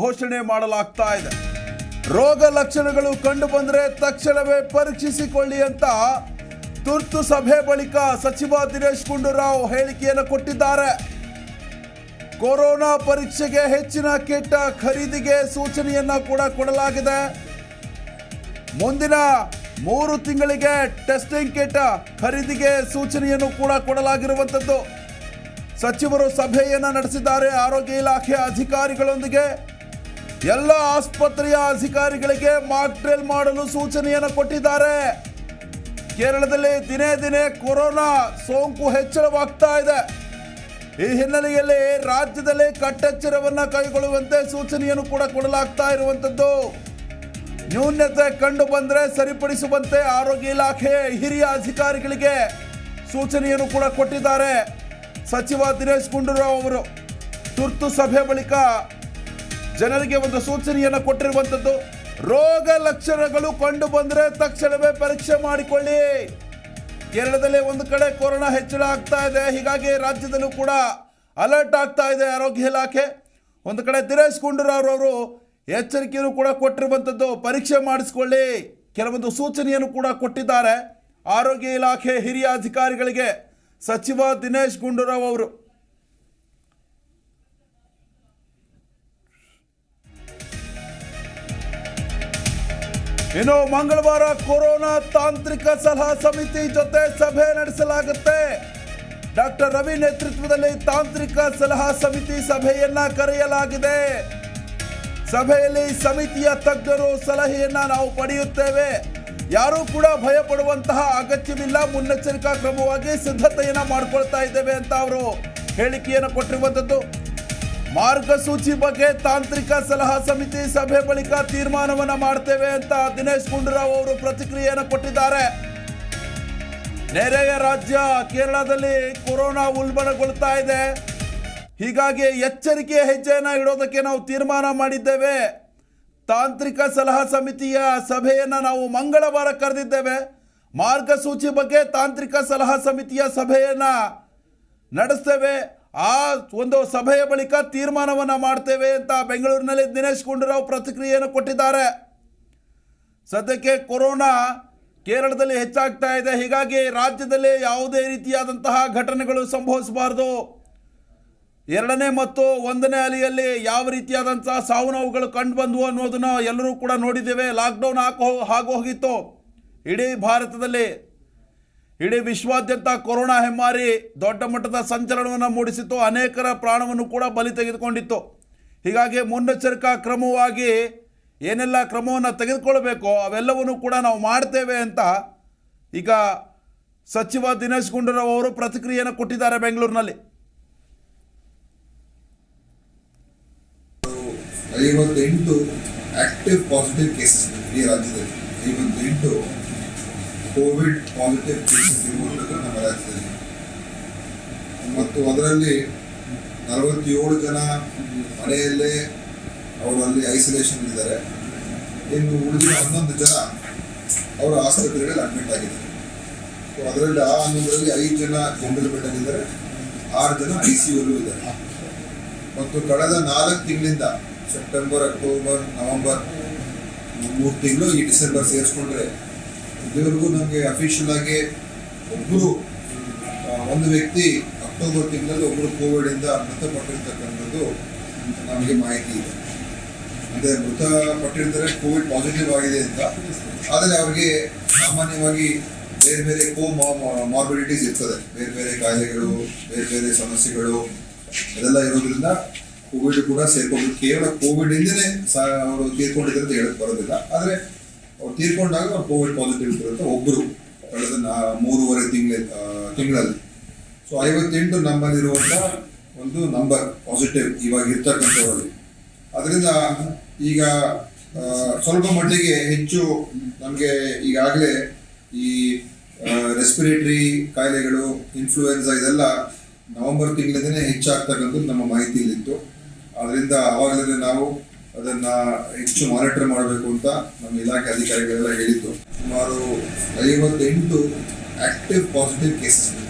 ಘೋಷಣೆ ಮಾಡಲಾಗ್ತಾ ಇದೆ. ರೋಗ ಲಕ್ಷಣಗಳು ಕಂಡು ಬಂದರೆ ತಕ್ಷಣವೇ ಪರೀಕ್ಷಿಸಿಕೊಳ್ಳಿ ಅಂತ ತುರ್ತು ಸಭೆ ಬಳಿಕ ಸಚಿವ ದಿನೇಶ್ ಗುಂಡೂರಾವ್ ಹೇಳಿಕೆಯನ್ನು ಕೊಟ್ಟಿದ್ದಾರೆ. ಕೊರೋನಾ ಪರೀಕ್ಷೆಗೆ ಹೆಚ್ಚಿನ ಕಿಟ್ ಖರೀದಿಗೆ ಸೂಚನೆಯನ್ನ ಕೂಡ ಕೊಡಲಾಗಿದೆ. ಮುಂದಿನ ಮೂರು ತಿಂಗಳಿಗೆ ಟೆಸ್ಟಿಂಗ್ ಕಿಟ್ ಖರೀದಿಗೆ ಸೂಚನೆಯನ್ನು ಕೂಡ ಕೊಡಲಾಗಿರುವಂಥದ್ದು. ಸಚಿವರು ಸಭೆಯನ್ನ ನಡೆಸಿದ್ದಾರೆ. ಆರೋಗ್ಯ ಇಲಾಖೆ ಅಧಿಕಾರಿಗಳೊಂದಿಗೆ ಎಲ್ಲ ಆಸ್ಪತ್ರೆಯ ಅಧಿಕಾರಿಗಳಿಗೆ ಮಾಕ್ ಟ್ರೇಲ್ ಮಾಡಲು ಸೂಚನೆಯನ್ನು ಕೊಟ್ಟಿದ್ದಾರೆ. ಕೇರಳದಲ್ಲಿ ದಿನೇ ದಿನೇ ಕೊರೋನಾ ಸೋಂಕು ಹೆಚ್ಚಳವಾಗ್ತಾ ಇದೆ. ಈ ಹಿನ್ನೆಲೆಯಲ್ಲಿ ರಾಜ್ಯದಲ್ಲಿ ಕಟ್ಟೆಚ್ಚರವನ್ನ ಕೈಗೊಳ್ಳುವಂತೆ ಸೂಚನೆಯನ್ನು ಕೂಡ ಕೊಡಲಾಗ್ತಾ ಇರುವಂತದ್ದು ನ್ಯೂನ್ಯತೆ ಕಂಡು ಬಂದರೆ ಸರಿಪಡಿಸುವಂತೆ ಆರೋಗ್ಯ ಇಲಾಖೆ ಹಿರಿಯ ಅಧಿಕಾರಿಗಳಿಗೆ ಸೂಚನೆಯನ್ನು ಕೂಡ ಕೊಟ್ಟಿದ್ದಾರೆ. ಸಚಿವ ದಿನೇಶ್ ಗುಂಡೂರಾವ್ ಅವರು ತುರ್ತು ಸಭೆ ಬಳಿಕ ಜನರಿಗೆ ಒಂದು ಸೂಚನೆಯನ್ನು ಕೊಟ್ಟಿರುವಂಥದ್ದು ರೋಗ ಲಕ್ಷಣಗಳು ಕಂಡು ಬಂದರೆ ತಕ್ಷಣವೇ ಪರೀಕ್ಷೆ ಮಾಡಿಕೊಳ್ಳಿ. ಕೇರಳದಲ್ಲಿ ಒಂದು ಕಡೆ ಕೊರೋನಾ ಹೆಚ್ಚಳ ಆಗ್ತಾ ಇದೆ, ಹೀಗಾಗಿ ರಾಜ್ಯದಲ್ಲೂ ಕೂಡ ಅಲರ್ಟ್ ಆಗ್ತಾ ಇದೆ ಆರೋಗ್ಯ ಇಲಾಖೆ. ಒಂದು ಕಡೆ ದಿನೇಶ್ ಗುಂಡೂರಾವ್ ಅವರು ಎಚ್ಚರಿಕೆಯನ್ನು ಕೂಡ ಕೊಟ್ಟಿರುವಂಥದ್ದು ಪರೀಕ್ಷೆ ಮಾಡಿಸ್ಕೊಳ್ಳಿ. ಕೆಲವೊಂದು ಸೂಚನೆಯನ್ನು ಕೂಡ ಕೊಟ್ಟಿದ್ದಾರೆ. ಆರೋಗ್ಯ ಇಲಾಖೆ ಹಿರಿಯ ಅಧಿಕಾರಿಗಳಿಗೆ ಸಚಿವ ದಿನೇಶ್ ಗುಂಡೂರಾವ್ ಅವರು. ಇನ್ನು ಮಂಗಳವಾರ ಕೊರೋನಾ ತಾಂತ್ರಿಕ ಸಲಹಾ ಸಮಿತಿ ಜೊತೆ ಸಭೆ ನಡೆಸಲಾಗುತ್ತೆ. ಡಾಕ್ಟರ್ ರವಿ ನೇತೃತ್ವದಲ್ಲಿ ತಾಂತ್ರಿಕ ಸಲಹಾ ಸಮಿತಿ ಸಭೆಯನ್ನ ಕರೆಯಲಾಗಿದೆ. ಸಭೆಯಲ್ಲಿ ಸಮಿತಿಯ ತಜ್ಞರು ಸಲಹೆಯನ್ನ ನಾವು ಪಡೆಯುತ್ತೇವೆ. ಯಾರೂ ಕೂಡ ಭಯ ಪಡುವಂತಹ ಅಗತ್ಯವಿಲ್ಲ. ಮುನ್ನೆಚ್ಚರಿಕಾ ಕ್ರಮವಾಗಿ ಸಿದ್ಧತೆಯನ್ನ ಮಾಡಿಕೊಳ್ತಾ ಇದ್ದೇವೆ ಅಂತ ಅವರು ಹೇಳಿಕೆಯನ್ನು ಕೊಟ್ಟಿರುವಂಥದ್ದು ಮಾರ್ಗಸೂಚಿ ಬಗ್ಗೆ ತಾಂತ್ರಿಕ ಸಲಹಾ ಸಮಿತಿ ಸಭೆ ಬಳಿಕ ತೀರ್ಮಾನವನ್ನ ಮಾಡ್ತೇವೆ ಅಂತ ದಿನೇಶ್ ಗುಂಡೂರಾವ್ ಅವರು ಪ್ರತಿಕ್ರಿಯೆಯನ್ನು ಕೊಟ್ಟಿದ್ದಾರೆ. ನೆರೆಯ ರಾಜ್ಯ ಕೇರಳದಲ್ಲಿ ಕೊರೋನಾ ಉಲ್ಬಣಗೊಳ್ತಾ ಇದೆ. ಹೀಗಾಗಿ ಎಚ್ಚರಿಕೆಯ ಹೆಜ್ಜೆಯನ್ನು ಇಡೋದಕ್ಕೆ ನಾವು ತೀರ್ಮಾನ ಮಾಡಿದ್ದೇವೆ. ತಾಂತ್ರಿಕ ಸಲಹಾ ಸಮಿತಿಯ ಸಭೆಯನ್ನು ನಾವು ಮಂಗಳವಾರ ಕರೆದಿದ್ದೇವೆ. ಮಾರ್ಗಸೂಚಿ ಬಗ್ಗೆ ತಾಂತ್ರಿಕ ಸಲಹಾ ಸಮಿತಿಯ ಸಭೆಯನ್ನು ನಡೆಸ್ತೇವೆ. ಆ ಒಂದು ಸಭೆಯ ಬಳಿಕ ತೀರ್ಮಾನವನ್ನು ಮಾಡ್ತೇವೆ ಅಂತ ಬೆಂಗಳೂರಿನಲ್ಲಿ ದಿನೇಶ್ ಗುಂಡೂರಾವ್ ಪ್ರತಿಕ್ರಿಯೆಯನ್ನು ಕೊಟ್ಟಿದ್ದಾರೆ. ಸದ್ಯಕ್ಕೆ ಕೊರೋನಾ ಕೇರಳದಲ್ಲಿ ಹೆಚ್ಚಾಗ್ತಾ ಇದೆ. ಹೀಗಾಗಿ ರಾಜ್ಯದಲ್ಲಿ ಯಾವುದೇ ರೀತಿಯಾದಂತಹ ಘಟನೆಗಳು ಸಂಭವಿಸಬಾರದು. ಎರಡನೇ ಮತ್ತು ಒಂದನೇ ಅಲೆಯಲ್ಲಿ ಯಾವ ರೀತಿಯಾದಂತಹ ಸಾವು ನೋವುಗಳು ಕಂಡು ಬಂದವು ಅನ್ನೋದನ್ನು ಎಲ್ಲರೂ ಕೂಡ ನೋಡಿದ್ದೇವೆ. ಲಾಕ್ಡೌನ್ ಹಾಕೋ ಹಾಗೆ ಹೋಗಿತ್ತು. ಇಡೀ ಭಾರತದಲ್ಲಿ ಇಡೀ ವಿಶ್ವಾದ್ಯಂತ ಕೊರೋನಾ ಹೆಮ್ಮಾರಿ ದೊಡ್ಡ ಮಟ್ಟದ ಸಂಚಲನವನ್ನು ಮೂಡಿಸಿತ್ತು. ಅನೇಕರ ಪ್ರಾಣವನ್ನು ಕೂಡ ಬಲಿ ತೆಗೆದುಕೊಂಡಿತ್ತು. ಹೀಗಾಗಿ ಮುನ್ನೆಚ್ಚರಿಕಾ ಕ್ರಮವಾಗಿ ಏನೆಲ್ಲ ಕ್ರಮವನ್ನು ತೆಗೆದುಕೊಳ್ಬೇಕೋ ಅವೆಲ್ಲವನ್ನು ಕೂಡ ನಾವು ಮಾಡ್ತೇವೆ ಅಂತ ಈಗ ಸಚಿವ ದಿನೇಶ್ ಗುಂಡೂರಾವ್ ಅವರು ಪ್ರತಿಕ್ರಿಯೆಯನ್ನು ಕೊಟ್ಟಿದ್ದಾರೆ ಬೆಂಗಳೂರಿನಲ್ಲಿ. ಐವತ್ತೆಂಟು ಆಕ್ಟಿವ್ ಪಾಸಿಟಿವ್ ಕೇಸಸ್ ರಾಜ್ಯದಲ್ಲಿ. ಐವತ್ತೆಂಟು ಕೋವಿಡ್ ಪಾಸಿಟಿವ್ ಕೇಸಸ್ ಇರುವಂಥದ್ದು ನಮ್ಮ ರಾಜ್ಯದಲ್ಲಿ. ಮತ್ತು ಅದರಲ್ಲಿ ನಲವತ್ತೇಳು ಜನ ಮನೆಯಲ್ಲೇ ಅವರಲ್ಲಿ ಐಸೋಲೇಷನ್ ಇದ್ದಾರೆ. ಇನ್ನು ಉಳಿದ ಹನ್ನೊಂದು ಜನ ಅವರು ಆಸ್ಪತ್ರೆಗಳಲ್ಲಿ ಅಡ್ಮಿಟ್ ಆಗಿದ್ದಾರೆ. ಸೊ ಅದರಲ್ಲಿ ಆ ಹನ್ನೊಂದರಲ್ಲಿ ಐದು ಜನ ಜನರಲ್ ಬೆಡ್ ಇದ್ದಾರೆ. ಆರು ಜನ ಐ ಸಿ ಯು ಇದ್ದಾರೆ. ಮತ್ತು ಕಳೆದ ನಾಲ್ಕು ತಿಂಗಳಿಂದ ಸೆಪ್ಟೆಂಬರ್ ಅಕ್ಟೋಬರ್ ನವೆಂಬರ್ ಮೂರು ತಿಂಗಳು ಈ ಡಿಸೆಂಬರ್ ಸೇರಿಸ್ಕೊಂಡ್ರೆ ಇದುವರೆಗೂ ನಮಗೆ ಅಫಿಷಿಯಲ್ ಆಗಿ ಒಬ್ಬರು ಒಂದು ವ್ಯಕ್ತಿ ಅಕ್ಟೋಬರ್ ತಿಂಗಳಲ್ಲಿ ಒಬ್ಬರು ಕೋವಿಡಿಂದ ಮೃತಪಟ್ಟಿರ್ತಕ್ಕಂಥದ್ದು ನಮಗೆ ಮಾಹಿತಿ ಇದೆ. ಅಂದರೆ ಮೃತಪಟ್ಟಿರ್ತಾರೆ ಕೋವಿಡ್ ಪಾಸಿಟಿವ್ ಆಗಿದೆ ಅಂತ. ಆದರೆ ಅವರಿಗೆ ಸಾಮಾನ್ಯವಾಗಿ ಬೇರೆ ಬೇರೆ ಕೋ ಮಾರ್ಬಿಡಿಟೀಸ್ ಇರ್ತದೆ. ಬೇರೆ ಬೇರೆ ಕಾಯಿಲೆಗಳು, ಬೇರೆ ಬೇರೆ ಸಮಸ್ಯೆಗಳು ಅದೆಲ್ಲ ಇರೋದ್ರಿಂದ ಕೋವಿಡ್ ಕೂಡ ಸೇರ್ಕೊಂಡು ಕೇವಲ ಕೋವಿಡ್ ಇಂದನೇ ಅವರು ತೀರ್ಕೊಂಡಿದ್ದಾರೆ ಅಂತ ಹೇಳಕ್ ಬರೋದಿಲ್ಲ. ಆದರೆ ಅವ್ರು ತೀರ್ಕೊಂಡಾಗ ಅವ್ರು ಕೋವಿಡ್ ಪಾಸಿಟಿವ್ ಇರುತ್ತೆ ಒಬ್ಬರು ಕಳೆದ ಮೂರುವರೆ ತಿಂಗಳ ತಿಂಗಳಲ್ಲಿ. ಸೊ ಐವತ್ತೆಂಟು ನಮ್ಮಲ್ಲಿರುವಂಥ ಒಂದು ನಂಬರ್ ಪಾಸಿಟಿವ್ ಇವಾಗ ಇರ್ತಕ್ಕಂಥವರಲ್ಲಿ. ಅದರಿಂದ ಈಗ ಸ್ವಲ್ಪ ಮಟ್ಟಿಗೆ ಹೆಚ್ಚು ನಮಗೆ ಈಗಾಗಲೇ ಈ ರೆಸ್ಪಿರೇಟರಿ ಕಾಯಿಲೆಗಳು ಇನ್ಫ್ಲೂಯೆನ್ಸಾ ಇದೆಲ್ಲ ನವೆಂಬರ್ ತಿಂಗಳಿಂದನೇ ಹೆಚ್ಚಾಗ್ತಕ್ಕಂಥದ್ದು ನಮ್ಮ ಮಾಹಿತಿಯಲ್ಲಿತ್ತು. ಅದರಿಂದ ಆವಾಗಲೇ ನಾವು ಅದನ್ನ ಹೆಚ್ಚು ಮಾನಿಟರ್ ಮಾಡಬೇಕು ಅಂತ ನಮ್ಮ ಇಲಾಖೆ ಅಧಿಕಾರಿಗಳೆಲ್ಲ ಹೇಳಿದ್ದು. ಸುಮಾರು ಐವತ್ತೆಂಟು ಆಕ್ಟಿವ್ ಪಾಸಿಟಿವ್ ಕೇಸಸ್